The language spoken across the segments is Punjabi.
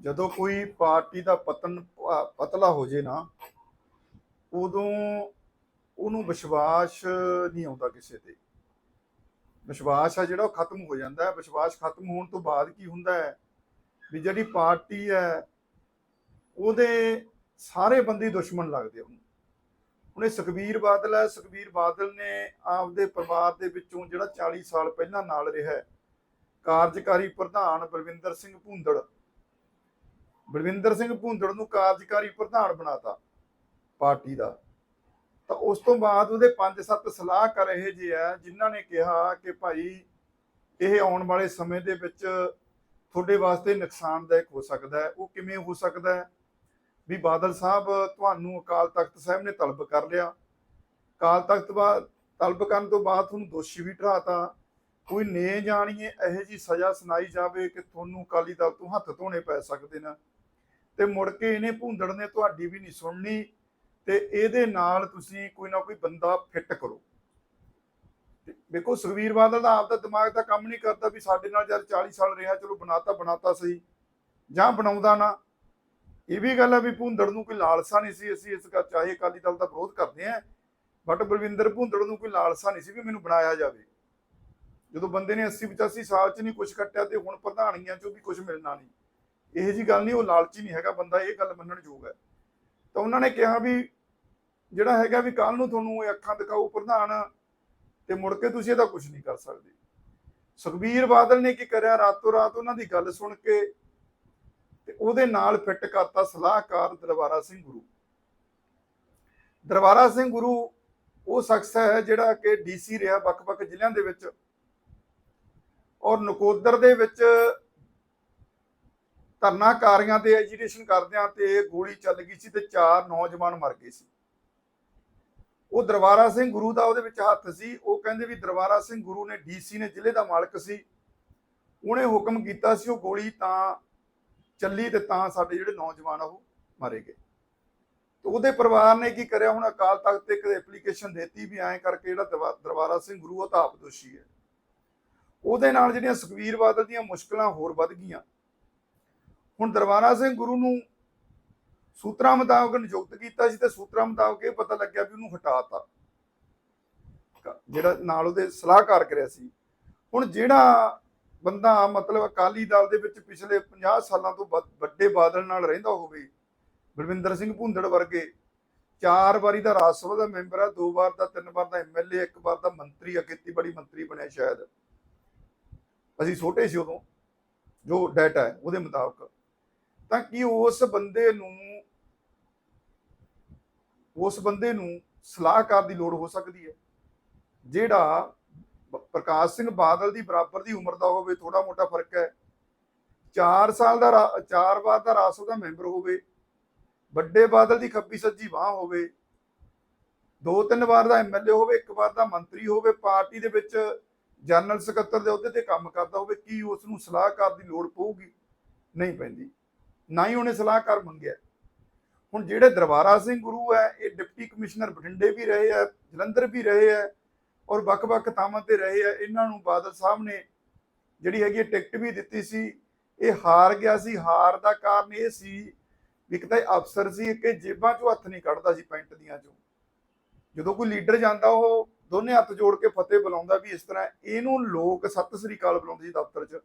ਜਦੋਂ ਕੋਈ ਪਾਰਟੀ ਦਾ ਪਤਨ ਪਤਲਾ ਹੋ ਜੇ ਨਾ, ਉਦੋਂ ਉਹਨੂੰ ਵਿਸ਼ਵਾਸ ਨਹੀਂ ਆਉਂਦਾ ਕਿਸੇ ਤੇ। ਵਿਸ਼ਵਾਸ ਆ ਜਿਹੜਾ ਉਹ ਖਤਮ ਹੋ ਜਾਂਦਾ ਹੈ। ਵਿਸ਼ਵਾਸ ਖਤਮ ਹੋਣ ਤੋਂ ਬਾਅਦ ਕੀ ਹੁੰਦਾ ਹੈ? ਵੀ ਜਿਹੜੀ ਪਾਰਟੀ ਹੈ, ਉਹਦੇ ਸਾਰੇ ਬੰਦੇ ਦੁਸ਼ਮਣ ਲੱਗਦੇ ਉਹਨੂੰ। ਹੁਣ ਸੁਖਬੀਰ ਬਾਦਲ ਹੈ। ਸੁਖਬੀਰ ਬਾਦਲ ਨੇ ਆਪਦੇ ਪਰਿਵਾਰ ਦੇ ਵਿੱਚੋਂ ਜਿਹੜਾ 40 ਸਾਲ ਪਹਿਲਾਂ ਨਾਲ ਰਿਹਾ ਕਾਰਜਕਾਰੀ ਪ੍ਰਧਾਨ ਬਲਵਿੰਦਰ ਸਿੰਘ ਭੁੰਦੜ ਬਲਵਿੰਦਰ ਸਿੰਘ ਭੁੰਦੜ ਨੂੰ ਕਾਰਜਕਾਰੀ ਪ੍ਰਧਾਨ ਬਣਾਤਾ ਪਾਰਟੀ ਦਾ। ਤਾਂ ਉਸ ਤੋਂ ਬਾਅਦ ਉਹਦੇ 5-7 ਸਲਾਹਕਾਰ ਇਹ ਜਿਹੇ ਆ, ਜਿਨ੍ਹਾਂ ਨੇ ਕਿਹਾ ਕਿ ਭਾਈ ਇਹ ਆਉਣ ਵਾਲੇ ਸਮੇਂ ਦੇ ਵਿੱਚ ਤੁਹਾਡੇ ਵਾਸਤੇ ਨੁਕਸਾਨਦਾਇਕ ਹੋ ਸਕਦਾ ਹੈ। ਉਹ ਕਿਵੇਂ ਹੋ ਸਕਦਾ ਹੈ? ਵੀ ਬਾਦਲ ਸਾਹਿਬ ਤੁਹਾਨੂੰ ਅਕਾਲ ਤਖਤ ਸਾਹਿਬ ਨੇ ਤਲਬ ਕਰ ਲਿਆ। ਅਕਾਲ ਤਖਤ ਬਾਅਦ ਤਲਬ ਕਰਨ ਤੋਂ ਬਾਅਦ ਤੁਹਾਨੂੰ ਦੋਸ਼ੀ ਵੀ ਠਹਿਰਾਤਾ। ਕੋਈ ਨੇ ਜਾਣੀਏ ਇਹੋ ਜੀ ਸਜ਼ਾ ਸੁਣਾਈ ਜਾਵੇ ਕਿ ਤੁਹਾਨੂੰ ਅਕਾਲੀ ਦਲ ਤੋਂ ਹੱਥ ਧੋਣੇ ਪੈ ਸਕਦੇ ਨੇ। ਤੇ ਮੁੜ ਕੇ ਇਹਨੇ ਭੁੰਦੜ ਨੇ ਤੁਹਾਡੀ ਵੀ ਨਹੀਂ ਸੁਣਨੀ ਤੇ ਇਹਦੇ ਨਾਲ ਤੁਸੀਂ ਕੋਈ ਨਾ ਕੋਈ ਬੰਦਾ ਫਿੱਟ ਕਰੋ। ਤੇ ਵੇਖੋ, ਸੁਖਵੀਰ ਬਾਦਲ ਦਾ ਆਪਦਾ ਦਿਮਾਗ ਤਾਂ ਕੰਮ ਨਹੀਂ ਕਰਦਾ ਵੀ ਸਾਡੇ ਨਾਲ ਜਦ 40 ਸਾਲ ਰਿਹਾ, ਚਲੋ ਬਣਾਤਾ ਬਣਾਤਾ ਸਹੀ, ਜਾਂ ਬਣਾਉਂਦਾ ਨਾ। ਇਹ ਵੀ ਗੱਲ ਹੈ ਵੀ ਭੁੰਦੜ ਨੂੰ ਕੋਈ ਲਾਲਸਾ ਨਹੀਂ ਸੀ, ਅਸੀਂ ਇਸ ਦਾ ਚਾਹੇ ਅਕਾਲੀ ਦਲ ਦਾ ਵਿਰੋਧ ਕਰਦੇ ਆਂ ਬਟ ਬਲਵਿੰਦਰ ਭੁੰਦੜ ਨੂੰ ਕੋਈ ਲਾਲਸਾ ਨਹੀਂ ਸੀ ਵੀ ਮੈਨੂੰ ਬਣਾਇਆ ਜਾਵੇ। ਜਦੋਂ ਬੰਦੇ ਨੇ 80 85 ਸਾਲ ਚ ਨਹੀਂ ਕੁਝ ਕੱਟਿਆ ਤੇ ਹੁਣ ਪ੍ਰਧਾਨੀਆਂ ਚੋਂ ਵੀ ਕੁਝ ਮਿਲਣਾ ਨਹੀਂ। ਇਹੋ ਜੀ ਗੱਲ ਨਹੀਂ, ਉਹ ਲਾਲਚੀ ਨਹੀਂ ਹੈਗਾ ਬੰਦਾ, ਇਹ ਗੱਲ ਮੰਨਣ ਯੋਗ ਹੈ। ਤਾਂ ਉਹਨਾਂ ਨੇ ਕਿਹਾ ਵੀ ਜਿਹੜਾ ਹੈਗਾ ਵੀ ਕੱਲ ਨੂੰ ਤੁਹਾਨੂੰ ਇਹ ਅੱਖਾਂ ਦਿਖਾਓ ਪ੍ਰਧਾਨ ਤੇ ਮੁੜ ਕੇ ਤੁਸੀਂ ਇਹਦਾ ਕੁਝ ਨਹੀਂ ਕਰ ਸਕਦੇ। ਸੁਖਬੀਰ ਬਾਦਲ ਨੇ ਕੀ ਕਰਿਆ? ਰਾਤੋਂ ਰਾਤ ਉਹਨਾਂ ਦੀ ਗੱਲ ਸੁਣ ਕੇ ਤੇ ਉਹਦੇ ਨਾਲ ਫਿੱਟ ਕਰਤਾ ਸਲਾਹਕਾਰ ਦਰਬਾਰਾ ਸਿੰਘ ਗੁਰੂ। ਦਰਬਾਰਾ ਸਿੰਘ ਗੁਰੂ ਉਹ ਸ਼ਖਸ ਹੈ ਜਿਹੜਾ ਕਿ ਡੀਸੀ ਰਿਹਾ ਵੱਖ-ਵੱਖ ਜ਼ਿਲ੍ਹਿਆਂ ਦੇ ਵਿੱਚ ਔਰ ਨਕੋਦਰ ਦੇ ਵਿੱਚ ਧਰਨਾਕਾਰੀਆਂ ਤੇ ਐਜੀਟੇਸ਼ਨ ਕਰਦਿਆਂ ਤੇ ਗੋਲੀ ਚੱਲ ਗਈ ਸੀ ਤੇ ਚਾਰ ਨੌਜਵਾਨ ਮਰ ਗਏ ਸੀ। ਉਹ ਦਰਬਾਰਾ ਸਿੰਘ ਗੁਰੂ ਦਾ ਉਹਦੇ ਵਿੱਚ ਹੱਥ ਸੀ। ਉਹ ਕਹਿੰਦੇ ਵੀ ਦਰਬਾਰਾ ਸਿੰਘ ਗੁਰੂ ਨੇ ਡੀਸੀ ਨੇ ਜ਼ਿਲ੍ਹੇ ਦਾ ਮਾਲਕ ਸੀ। ਉਹਨੇ ਹੁਕਮ ਕੀਤਾ ਸੀ ਉਹ ਗੋਲੀ ਤਾਂ ਚੱਲੀ ਤੇ ਤਾਂ ਸਾਡੇ ਜਿਹੜੇ ਨੌਜਵਾਨ ਉਹ ਮਾਰੇ ਗਏ। ਤੇ ਉਹਦੇ ਪਰਿਵਾਰ ਨੇ ਕੀ ਕਰਿਆ? ਹੁਣ ਅਕਾਲ ਤਖਤ ਤੇ ਇੱਕ ਐਪਲੀਕੇਸ਼ਨ ਦਿੱਤੀ ਵੀ ਐਂ ਕਰਕੇ ਜਿਹੜਾ ਦਰਬਾਰਾ ਸਿੰਘ ਗੁਰੂ ਉਹ ਤਾਂ ਆਪ ਦੋਸ਼ੀ ਹੈ। ਉਹਦੇ ਨਾਲ ਜਿਹੜੀਆਂ ਸੁਖਵੀਰ ਬਾਦਲ ਦੀਆਂ ਮੁਸ਼ਕਲਾਂ ਹੋਰ ਵੱਧ ਗਈਆਂ। ਹੁਣ ਦਰਬਾਰਾ ਸਿੰਘ ਗੁਰੂ ਨੂੰ ਸੂਤਰਾਂ ਮੁਤਾਬਕ ਨਿਯੁਕਤ ਕੀਤਾ ਸੀ ਤੇ ਸੂਤਰਾਂ ਮੁਤਾਬਕ ਇਹ ਪਤਾ ਲੱਗਿਆ ਵੀ ਉਹਨੂੰ ਹਟਾਤਾ। ਜਿਹੜਾ ਨਾਲ ਉਹਦੇ ਸਲਾਹਕਾਰ ਕਰਿਆ ਸੀ। ਹੁਣ ਜਿਹੜਾ ਬੰਦਾ ਮਤਲਬ ਅਕਾਲੀ ਦਲ ਦੇ ਵਿੱਚ ਪਿਛਲੇ 50 ਸਾਲਾਂ ਤੋਂ ਵੱਡੇ ਬਾਦਲ ਨਾਲ ਰਹਿੰਦਾ ਹੋਵੇ, ਬਲਵਿੰਦਰ ਸਿੰਘ ਭੁੰਦੜ ਵਰਗੇ, ਚਾਰ ਵਾਰੀ ਦਾ ਰਾਜ ਸਭਾ ਦਾ ਮੈਂਬਰ ਆ, ਦੋ ਵਾਰ ਦਾ, ਤਿੰਨ ਵਾਰ ਦਾ ਐਮਐਲਏ ਇੱਕ ਵਾਰ ਦਾ ਮੰਤਰੀ ਆ, ਖੇਤੀਬਾੜੀ ਮੰਤਰੀ ਬਣਿਆ ਸ਼ਾਇਦ। ਅਸੀਂ ਛੋਟੇ ਸੀ ਉਦੋਂ, ਜੋ ਡਾਟਾ ਹੈ ਉਹਦੇ ਮੁਤਾਬਕ। ਤਾਂ ਕੀ ਉਸ ਬੰਦੇ ਨੂੰ, ਉਸ ਬੰਦੇ ਨੂੰ ਸਲਾਹਕਾਰ ਦੀ ਲੋੜ ਹੋ ਸਕਦੀ ਹੈ? ਜਿਹੜਾ ਪ੍ਰਕਾਸ਼ ਸਿੰਘ ਬਾਦਲ ਦੀ ਬਰਾਬਰ ਦੀ ਉਮਰ ਦਾ ਹੋਵੇ ਥੋੜਾ ਮੋਟਾ ਫ਼ਰਕ ਹੈ। 4 ਸਾਲ ਦਾ ਰਾ- ਚਾਰ ਵਾਰ ਦਾ ਰਾਜ ਸਭਾ ਦਾ ਮੈਂਬਰ ਹੋਵੇ, ਵੱਡੇ ਬਾਦਲ ਦੀ ਖੱਬੀ ਸੱਜੀ ਬਾਹ ਹੋਵੇ ਦੋ ਤਿੰਨ ਵਾਰ ਦਾ ਐਮਐਲਏ ਹੋਵੇ, ਇੱਕ ਵਾਰ ਦਾ ਮੰਤਰੀ ਹੋਵੇ, ਪਾਰਟੀ ਦੇ ਵਿੱਚ ਜਨਰਲ ਸਕੱਤਰ ਦੇ ਅਹੁਦੇ ਤੇ ਕੰਮ ਕਰਦਾ ਹੋਵੇ, ਕੀ ਉਸ ਨੂੰ ਸਲਾਹਕਾਰ ਦੀ ਲੋੜ ਪਊਗੀ? ਨਹੀਂ ਪੈਂਦੀ ਨਾ ਹੀ ਉਹਨੇ ਸਲਾਹਕਾਰ ਮੰਗਿਆ। ਹੁਣ ਜਿਹੜੇ ਦਰਬਾਰਾ ਸਿੰਘ ਗੁਰੂ ਹੈ, ਇਹ ਡਿਪਟੀ ਕਮਿਸ਼ਨਰ ਬਠਿੰਡੇ ਵੀ ਰਹੇ ਹੈ, ਜਲੰਧਰ ਵੀ ਰਹੇ ਹੈ ਔਰ ਵੱਖ-ਵੱਖ ਥਾਵਾਂ ਤੇ ਰਹੇ ਹੈ, ਇਹਨਾਂ ਨੂੰ ਬਾਦਲ ਸਾਹਿਬ ਨੇ ਜਿਹੜੀ ਹੈਗੀ ਟਿਕਟ ਵੀ ਦਿੱਤੀ ਸੀ, ਇਹ ਹਾਰ ਗਿਆ ਸੀ। ਹਾਰ ਦਾ ਕਾਰਨ ਇਹ ਸੀ ਵੀ ਇੱਕ ਤਾਂ ਇਹ ਅਫਸਰ ਸੀ ਕਿ ਜੇਬਾਂ 'ਚੋਂ ਹੱਥ ਨਹੀਂ ਕੱਢਦਾ ਸੀ ਪੈਂਟ ਦੀਆਂ 'ਚੋਂ। ਜਦੋਂ ਕੋਈ ਲੀਡਰ ਜਾਂਦਾ, ਉਹ ਦੋਨੇ ਹੱਥ ਜੋੜ ਕੇ ਫਤਿਹ ਬੁਲਾਉਂਦਾ ਵੀ ਇਸ ਤਰ੍ਹਾਂ ਇਹਨੂੰ ਲੋਕ ਸਤਿ ਸ੍ਰੀ ਅਕਾਲ ਬੁਲਾਉਂਦੇ ਸੀ ਦਫ਼ਤਰ 'ਚ।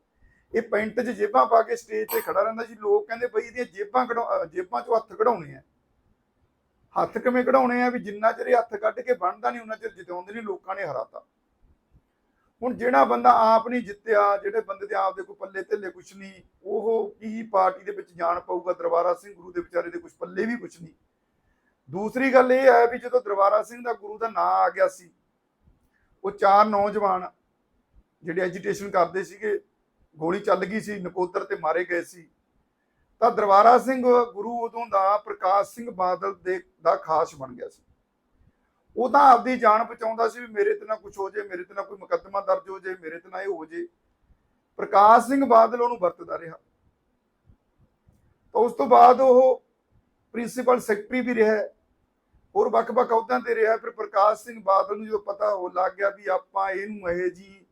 ਇਹ ਪੈਂਟ 'ਚ ਜੇਬਾਂ ਪਾ ਕੇ ਸਟੇਜ ਤੇ ਖੜਾ ਰਹਿੰਦਾ ਸੀ ਲੋਕ ਕਹਿੰਦੇ ਬਈ ਇਹਦੀਆਂ ਜੇਬਾਂ ਕਢਾ ਜੇਬਾਂ 'ਚੋਂ ਹੱਥ ਕਢਾਉਣੇ ਆ। ਹੱਥ ਕਿਵੇਂ ਕਢਾਉਣੇ ਆ ਵੀ ਜਿੰਨਾ ਚਿਰ ਇਹ ਹੱਥ ਕੱਢ ਕੇ ਬਣਦਾ ਨਹੀਂ ਉਹਨਾਂ ਚਿਰ ਜਿਤਾਉਂਦੇ ਨਹੀਂ, ਲੋਕਾਂ ਨੇ ਹਰਾਤਾ। ਹੁਣ ਜਿਹੜਾ ਬੰਦਾ ਆਪ ਨਹੀਂ ਜਿੱਤਿਆ, ਜਿਹੜੇ ਬੰਦੇ ਦੇ ਆਪ ਦੇ ਕੋਈ ਪੱਲੇ ਧੇਲੇ ਕੁਛ ਨਹੀਂ, ਉਹ ਕੀ ਪਾਰਟੀ ਦੇ ਵਿੱਚ ਜਾਣ ਪਾਊਗਾ? ਦਰਬਾਰਾ ਸਿੰਘ ਗੁਰੂ ਦੇ ਵਿਚਾਰੇ ਦੇ ਕੁਛ ਪੱਲੇ ਵੀ ਕੁਛ ਨਹੀਂ। ਦੂਸਰੀ ਗੱਲ ਇਹ ਹੈ ਵੀ ਜਦੋਂ ਦਰਬਾਰਾ ਸਿੰਘ ਦਾ ਗੁਰੂ ਦਾ ਨਾਂ ਆ ਗਿਆ ਸੀ, ਉਹ ਚਾਰ ਨੌਜਵਾਨ ਜਿਹੜੇ ਐਜੀਟੇਸ਼ਨ ਕਰਦੇ ਸੀਗੇ ਗੋਲੀ ਚੱਲ ਗਈ ਸੀ, ਨਕੋਦਰ ਤੇ ਮਾਰੇ ਗਏ ਸੀ। ਤਾਂ ਦਰਬਾਰਾ ਸਿੰਘ ਗੁਰੂ ਉਦੋਂ ਦਾ ਪ੍ਰਕਾਸ਼ ਸਿੰਘ ਬਾਦਲ ਦੇ ਦਾ ਖਾਸ ਬਣ ਗਿਆ ਸੀ। ਉਹ ਤਾਂ ਆਪਦੀ ਜਾਨ ਬਚਾਉਂਦਾ ਸੀ ਵੀ ਮੇਰੇ ਤੇ ਨਾ ਕੁਝ ਹੋ ਜੇ, ਮੇਰੇ ਤੇ ਨਾ ਕੋਈ ਮੁਕੱਦਮਾ ਦਰਜ ਹੋ ਜੇ, ਮੇਰੇ ਤੇ ਨਾ ਇਹ ਹੋ ਜੇ। ਪ੍ਰਕਾਸ਼ ਸਿੰਘ ਬਾਦਲ ਉਹਨੂੰ ਵਰਤਦਾ ਰਿਹਾ। ਤਾਂ ਉਸ ਤੋਂ ਬਾਅਦ ਉਹ ਪ੍ਰਿੰਸੀਪਲ ਸੈਕਟਰੀ ਵੀ ਰਿਹਾ। ਹੋਰ ਵੱਖ-ਵੱਖ ਅਹੁਦਿਆਂ ਤੇ ਰਿਹਾ। ਫਿਰ ਪ੍ਰਕਾਸ਼ ਸਿੰਘ ਬਾਦਲ ਨੂੰ ਜਦੋਂ ਪਤਾ ਹੋ ਲੱਗ ਗਿਆ ਵੀ ਆਪਾਂ ਇਹਨੂੰ ਇਹ ਜੀ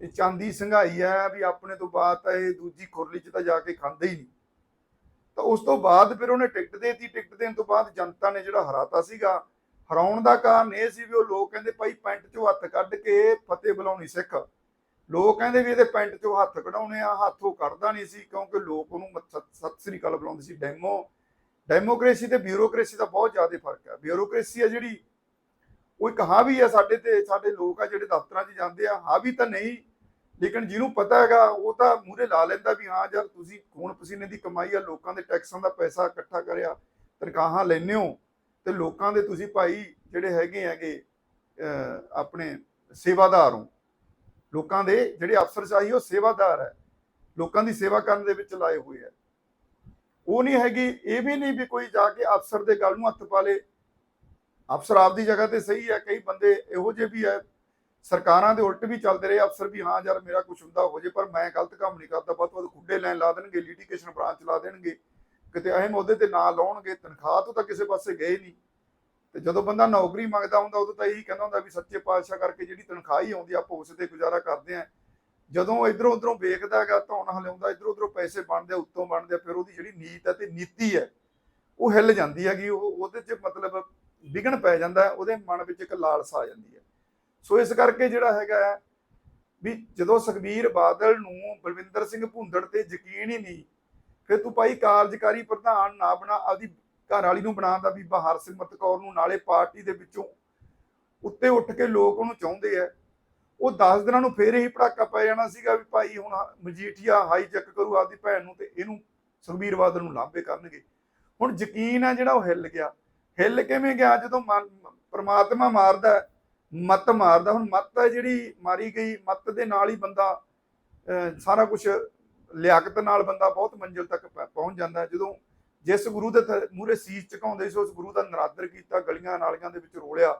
ਇਹ ਚਾਂਦੀ ਸੰਘਾਈ ਹੈ ਵੀ ਆਪਣੇ ਤੋਂ ਬਾਅਦ ਤਾਂ ਇਹ ਦੂਜੀ ਖੁਰਲੀ 'ਚ ਤਾਂ ਜਾ ਕੇ ਖਾਂਦੇ ਹੀ ਨਹੀਂ। ਤਾਂ ਉਸ ਤੋਂ ਬਾਅਦ ਫਿਰ ਉਹਨੇ ਟਿਕਟ ਦੇਤੀ। ਟਿਕਟ ਦੇਣ ਤੋਂ ਬਾਅਦ ਜਨਤਾ ਨੇ ਜਿਹੜਾ ਹਰਾਤਾ ਸੀਗਾ, ਹਰਾਉਣ ਦਾ ਕਾਰਨ ਇਹ ਸੀ ਵੀ ਉਹ ਲੋਕ ਕਹਿੰਦੇ ਭਾਈ ਪੈਂਟ ਚੋਂ ਹੱਥ ਕੱਢ ਕੇ ਫਤਿਹ ਬੁਲਾਉਣੀ ਸਿੱਖ। ਲੋਕ ਕਹਿੰਦੇ ਵੀ ਇਹਦੇ ਪੈਂਟ ਚੋਂ ਹੱਥ ਕਢਾਉਣੇ ਆ, ਹੱਥ ਉਹ ਕੱਢਦਾ ਨਹੀਂ ਸੀ ਕਿਉਂਕਿ ਲੋਕ ਉਹਨੂੰ ਮ- ਸਤਿ ਸ੍ਰੀ ਅਕਾਲ ਬੁਲਾਉਂਦੇ ਸੀ। ਡੈਮੋ, ਡੈਮੋਕ੍ਰੇਸੀ ਤੇ ਬਿਊਰੋਕ੍ਰੇਸੀ ਦਾ ਬਹੁਤ ਜ਼ਿਆਦਾ ਫ਼ਰਕ ਹੈ। ਬਿਊਰੋਕ੍ਰੇਸੀ ਆ ਜਿਹੜੀ, ਉਹ ਇੱਕ ਹਾਂ ਵੀ ਹੈ ਸਾਡੇ ਤੇ, ਸਾਡੇ ਲੋਕ ਆ ਜਿਹੜੇ ਦਫ਼ਤਰਾਂ 'ਚ ਜਾਂਦੇ ਆ, ਹਾਂ ਵੀ ਤਾਂ ਨਹੀਂ ਲੇਕਿਨ ਜਿਹਨੂੰ ਪਤਾ ਹੈਗਾ, ਉਹ ਤਾਂ ਮੂਹਰੇ ਲਾ ਲੈਂਦਾ ਵੀ ਹਾਂ ਯਾਰ ਤੁਸੀਂ ਖੂਨ ਪਸੀਨੇ ਦੀ ਕਮਾਈ ਆ, ਲੋਕਾਂ ਦੇ ਟੈਕਸਾਂ ਦਾ ਪੈਸਾ ਇਕੱਠਾ ਕਰਿਆ, ਤਨਖਾਹਾਂ ਲੈਂਦੇ ਹੋ, ਤੇ ਲੋਕਾਂ ਦੇ ਤੁਸੀਂ ਭਾਈ ਜਿਹੜੇ ਹੈਗੇ ਹੈਗੇ ਆਪਣੇ ਸੇਵਾਦਾਰ ਹੋ। ਲੋਕਾਂ ਦੇ ਜਿਹੜੇ ਅਫਸਰ ਅਫਸਰਸ਼ਾਹੀ, ਉਹ ਸੇਵਾਦਾਰ ਹੈ। ਲੋਕਾਂ ਦੀ ਸੇਵਾ ਕਰਨ ਦੇ ਵਿੱਚ ਲਾਏ ਹੋਏ ਹੈ। ਉਹ ਨਹੀਂ ਹੈਗੀ, ਇਹ ਵੀ ਨਹੀਂ ਵੀ ਕੋਈ ਜਾ ਕੇ ਅਫਸਰ ਦੇ ਗੱਲ ਨੂੰ ਹੱਥ ਪਾ ਲੇ। ਅਫਸਰ ਆਪਦੀ ਜਗ੍ਹਾ ਤੇ ਸਹੀ ਹੈ, ਕਈ ਬੰਦੇ ਇਹੋ ਜਿਹੇ ਵੀ ਹੈ ਸਰਕਾਰਾਂ ਦੇ ਉਲਟ ਵੀ ਚੱਲਦੇ ਰਹੇ ਅਫਸਰ ਵੀ ਹਾਂ ਯਾਰ ਮੇਰਾ ਕੁਝ ਹੁੰਦਾ ਹੋ ਜੇ ਪਰ ਮੈਂ ਗਲਤ ਕੰਮ ਨਹੀਂ ਕਰਦਾ ਵੱਧ ਤੋਂ ਵੱਧ ਖੁੱਡੇ ਲੈਣ ਲਾ ਦੇਣਗੇ ਲਿਟੀਗੇਸ਼ਨ ਬ੍ਰਾਂਚ ਲਾ ਦੇਣਗੇ ਕਿਤੇ ਅਹਿਮ ਅਹੁਦੇ ਤੇ ਨਾ ਲਾਉਣਗੇ ਤਨਖਾਹ ਤੋਂ ਤਾਂ ਕਿਸੇ ਪਾਸੇ ਗਏ ਨਹੀਂ। ਤੇ ਜਦੋਂ ਬੰਦਾ ਨੌਕਰੀ ਮੰਗਦਾ ਹੁੰਦਾ ਉਦੋਂ ਤਾਂ ਇਹੀ ਕਹਿੰਦਾ ਹੁੰਦਾ ਵੀ ਸੱਚੇ ਪਾਤਸ਼ਾਹ ਕਰਕੇ ਜਿਹੜੀ ਤਨਖਾਹ ਹੀ ਆਉਂਦੀ ਆਪਾਂ ਉਸ ਤੇ ਗੁਜ਼ਾਰਾ ਕਰਦੇ ਆ। ਜਦੋਂ ਇਧਰੋਂ ਉਧਰੋਂ ਵੇਖਦਾ ਹੈਗਾ ਧੌਣ ਹਲਿਆਉਂਦਾ ਇਧਰੋਂ ਉਧਰੋਂ ਪੈਸੇ ਬਣਦੇ ਆ, ਉੱਤੋਂ ਬਣਦੇ ਆ, ਫਿਰ ਉਹਦੀ ਜਿਹੜੀ ਨੀਤ ਹੈ ਤੇ ਨੀਤੀ ਹੈ ਉਹ ਹਿੱਲ ਜਾਂਦੀ ਹੈਗੀ ਉਹ ਉਹਦੇ 'ਚ ਮਤਲਬ ਵਿਗਣ ਪੈ ਜਾਂਦਾ ਉਹਦੇ ਮਨ ਵਿੱਚ ਇੱਕ ਲਾਲਸਾ ਆ ਜਾਂਦੀ ਹੈ। ਸੋ ਇਸ ਕਰਕੇ ਜਿਹੜਾ ਹੈਗਾ ਵੀ ਜਦੋਂ ਸੁਖਬੀਰ ਬਾਦਲ ਨੂੰ ਬਲਵਿੰਦਰ ਸਿੰਘ ਭੁੰਦੜ ਤੇ ਯਕੀਨ ਹੀ ਨਹੀਂ, ਫਿਰ ਤੂੰ ਭਾਈ ਕਾਰਜਕਾਰੀ ਪ੍ਰਧਾਨ ਨਾ ਬਣਾ, ਆਪਦੀ ਘਰ ਵਾਲੀ ਨੂੰ ਬਣਾਉਂਦਾ ਵੀ ਬਹਾਰ ਸਿਮਰਤ ਕੌਰ ਨੂੰ ਨਾਲੇ ਪਾਰਟੀ ਦੇ ਵਿੱਚੋਂ ਉੱਤੇ ਉੱਠ ਕੇ ਲੋਕ ਉਹਨੂੰ ਚਾਹੁੰਦੇ ਆ। ਉਹ 10 ਦਿਨਾਂ ਨੂੰ ਫੇਰ ਹੀ ਪੜਾਕਾ ਪੈ ਜਾਣਾ ਸੀਗਾ ਵੀ ਭਾਈ ਹੁਣ ਮਜੀਠੀਆ ਹਾਈ ਚੈੱਕ ਕਰੂ ਆਪਦੀ ਭੈਣ ਨੂੰ ਤੇ ਇਹਨੂੰ ਸੁਖਬੀਰ ਬਾਦਲ ਨੂੰ ਲਾਂਭੇ ਕਰਨਗੇ। ਹੁਣ ਯਕੀਨ ਆ ਜਿਹੜਾ ਉਹ ਹਿੱਲ ਗਿਆ। ਹਿੱਲ ਕਿਵੇਂ ਗਿਆ? ਜਦੋਂ ਮਨ- ਪ੍ਰਮਾਤਮਾ ਮਾਰਦਾ ਮੱਤ ਮਾਰਦਾ, ਹੁਣ ਮੱਤ ਹੈ ਜਿਹੜੀ ਮਾਰੀ ਗਈ, ਮੱਤ ਦੇ ਨਾਲ ਹੀ ਬੰਦਾ ਸਾਰਾ ਕੁਝ ਲਿਆਕਤ ਨਾਲ ਬੰਦਾ ਬਹੁਤ ਮੰਜ਼ਿਲ ਤੱਕ ਪਹੁੰਚ ਜਾਂਦਾ। ਜਦੋਂ ਜਿਸ ਗੁਰੂ ਦੇ ਮੂਰੇ ਸੀਸ ਝੁਕਾਉਂਦੇ ਸੀ, ਉਸ ਗੁਰੂ ਦਾ ਨਰਾਦਰ ਕੀਤਾ, ਗਲੀਆਂ ਨਾਲੀਆਂ ਦੇ ਵਿੱਚ ਰੋਲਿਆ,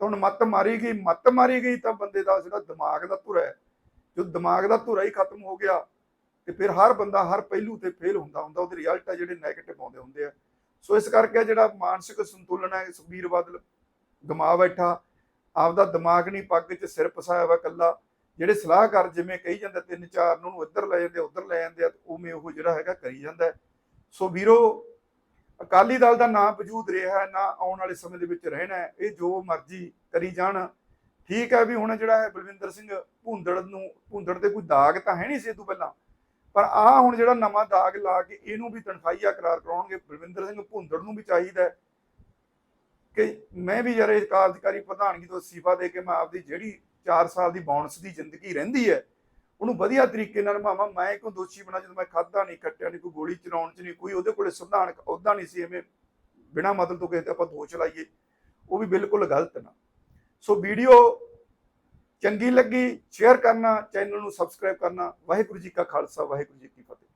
ਤਾਂ ਹੁਣ ਮੱਤ ਮਾਰੀ ਗਈ, ਮੱਤ ਮਾਰੀ ਗਈ ਤਾਂ ਬੰਦੇ ਦਾ ਜਿਹੜਾ ਦਿਮਾਗ ਦਾ ਧੁਰਾ ਹੈ, ਜੋ ਦਿਮਾਗ ਦਾ ਧੁਰਾ ਹੀ ਖਤਮ ਹੋ ਗਿਆ, ਤੇ ਫਿਰ ਹਰ ਬੰਦਾ ਹਰ ਪਹਿਲੂ ਤੇ ਫੇਲ ਹੁੰਦਾ ਹੁੰਦਾ ਉਹਦੇ ਰਿਜ਼ਲਟ ਆ ਜਿਹੜੇ 네ਗੇਟਿਵ ਆਉਂਦੇ ਹੁੰਦੇ ਆ। ਸੋ ਇਸ ਕਰਕੇ ਜਿਹੜਾ ਮਾਨਸਿਕ ਸੰਤੁਲਨ ਹੈ, ਸੁਖਬੀਰ ਬਾਦਲ ਗਮਾ ਬੈਠਾ ਆਪਦਾ ਦਿਮਾਗ ਨਹੀਂ ਪੱਗ 'ਚ, ਸਿਰ ਪਸਾਇਆ ਵਾ ਕੱਲਾ ਜਿਹੜੇ ਸਲਾਹਕਾਰ ਜਿਵੇਂ ਕਹੀ ਜਾਂਦੇ, ਤਿੰਨ ਚਾਰ ਨੂੰ ਇੱਧਰ ਲੈ ਜਾਂਦੇ, ਉੱਧਰ ਲੈ ਜਾਂਦੇ ਆ ਉਵੇਂ ਉਹ ਜਿਹੜਾ ਹੈਗਾ ਕਰੀ ਜਾਂਦਾ ਸੋ ਵੀਰੋ, ਅਕਾਲੀ ਦਲ ਦਾ ਨਾਂ ਵਜੂਦ ਰਿਹਾ ਹੈ, ਨਾ ਆਉਣ ਵਾਲੇ ਸਮੇਂ ਦੇ ਵਿੱਚ ਰਹਿਣਾ ਇਹ ਜੋ ਮਰਜ਼ੀ ਕਰੀ ਜਾਣ। ਠੀਕ ਹੈ ਵੀ ਹੁਣ ਜਿਹੜਾ ਹੈ ਬਲਵਿੰਦਰ ਸਿੰਘ ਭੁੰਦੜ ਨੂੰ, ਭੁੰਦੜ ਤੇ ਕੋਈ ਦਾਗ ਤਾਂ ਹੈ ਨਹੀਂ ਸੀ ਇਹ ਤੋਂ ਪਹਿਲਾਂ, ਪਰ ਆ ਹੁਣ ਜਿਹੜਾ ਨਵਾਂ ਦਾਗ ਲਾ ਕੇ ਇਹਨੂੰ ਵੀ ਤਨਖਾਹੀਆ ਕਰਾਰ ਕਰਾਉਣਗੇ, ਬਲਵਿੰਦਰ ਸਿੰਘ ਭੁੰਦੜ ਨੂੰ ਵੀ ਚਾਹੀਦਾ ਕਿ ਮੈਂ ਵੀ ਯਾਰ ਇਹ ਕਾਰਜਕਾਰੀ ਪ੍ਰਧਾਨਗੀ ਤੋਂ ਅਸਤੀਫਾ ਦੇ ਕੇ ਮੈਂ ਆਪਦੀ ਜਿਹੜੀ 4 ਸਾਲ ਦੀ ਬੌਨਸ ਦੀ ਜ਼ਿੰਦਗੀ ਰਹਿੰਦੀ ਹੈ, ਉਹਨੂੰ ਵਧੀਆ ਤਰੀਕੇ ਨਾਲ ਮਾਮਾ ਮੈਂ ਕੋਈ ਦੋਸ਼ੀ ਬਣਾ ਜਦੋਂ ਮੈਂ ਖਾਦਾ ਨਹੀਂ ਕੱਟਿਆ ਨਹੀਂ, ਕੋਈ ਗੋਲੀ ਚਲਾਉਣ ਚ ਨਹੀਂ, ਕੋਈ ਉਹਦੇ ਕੋਲੇ ਸੰਵਿਧਾਨਕ ਅਹੁਦਾ ਨਹੀਂ ਸੀ, ਐਵੇਂ ਬਿਨਾਂ ਮਤਲਬ ਤੋਂ ਕਿਸੇ ਤੇ ਆਪਾਂ ਦੋਸ਼ ਲਾਈਏ, ਉਹ ਵੀ ਬਿਲਕੁਲ ਗਲਤ ਨਾ। ਸੋ ਵੀਡੀਓ ਚੰਗੀ ਲੱਗੀ ਸ਼ੇਅਰ ਕਰਨਾ ਚੈਨਲ ਨੂੰ ਸਬਸਕ੍ਰਾਈਬ ਕਰਨਾ, ਵਾਹਿਗੁਰੂ ਜੀ ਕਾ ਖਾਲਸਾ, ਵਾਹਿਗੁਰੂ ਜੀ ਕੀ ਫਤਿਹ।